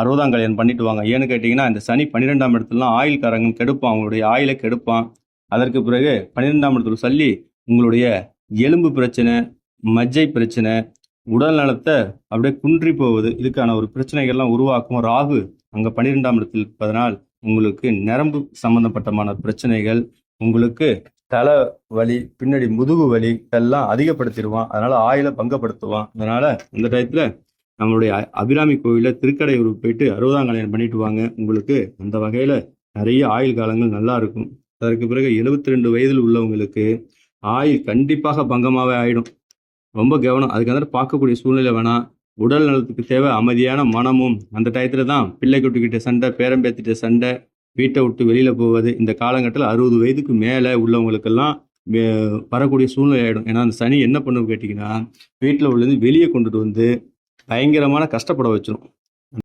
அறுபதாம் கல்யாணம் பண்ணிட்டு வாங்க. ஏன்னு கேட்டிங்கன்னா இந்த சனி பன்னிரெண்டாம் இடத்துலலாம் ஆயுள்காரங்க கெடுப்பான். அவங்களுடைய ஆயிலை கெடுப்பான். அதற்கு பிறகு பன்னிரெண்டாம் இடத்துல சொல்லி உங்களுடைய எலும்பு பிரச்சனை மஜ்ஜை பிரச்சனை உடல் நலத்தை அப்படியே குன்றி போவது இதுக்கான ஒரு பிரச்சனைகள்லாம் உருவாக்கும். ராகு அங்கே பன்னிரெண்டாம் இடத்தில் இருப்பதனால் உங்களுக்கு நரம்பு சம்பந்தப்பட்டமான பிரச்சனைகள் உங்களுக்கு தலை வலி பின்னாடி முதுகு வலி இதெல்லாம் அதிகப்படுத்திடுவான். அதனால ஆயிலை பங்கப்படுத்துவான். அதனால இந்த டயத்துல நம்மளுடைய அபிராமி கோயிலில் திருக்கடையூர் போயிட்டு அறுபதாம் கல்யாணம் பண்ணிட்டு வாங்க. உங்களுக்கு அந்த வகையில் நிறைய ஆயுள் காலங்கள் நல்லா இருக்கும். அதற்கு பிறகு 72 ரெண்டு வயதில் உள்ளவங்களுக்கு ஆயுள் கண்டிப்பாக பங்கமாகவே ஆயிடும். ரொம்ப கவனம். அதுக்கு பார்க்கக்கூடிய சூழ்நிலை வேணாம் உடல் நலத்துக்கு தேவை. அமைதியான மனமும் அந்த டயத்தில் தான் பிள்ளை குட்டிக்கிட்ட சண்டை பேரம்பேத்திட்ட சண்டை வீட்டை விட்டு வெளியில் போவது இந்த காலகட்டத்தில் அறுபது வயதுக்கு மேலே உள்ளவங்களுக்கெல்லாம் வரக்கூடிய சூழ்நிலை ஆகிடும் ஏன்னா அந்த சனி என்ன பண்ணுன்னு கேட்டிங்கன்னா வீட்டில் உள்ளது வெளியே கொண்டுட்டு வந்து பயங்கரமான கஷ்டப்பட வச்சிடும்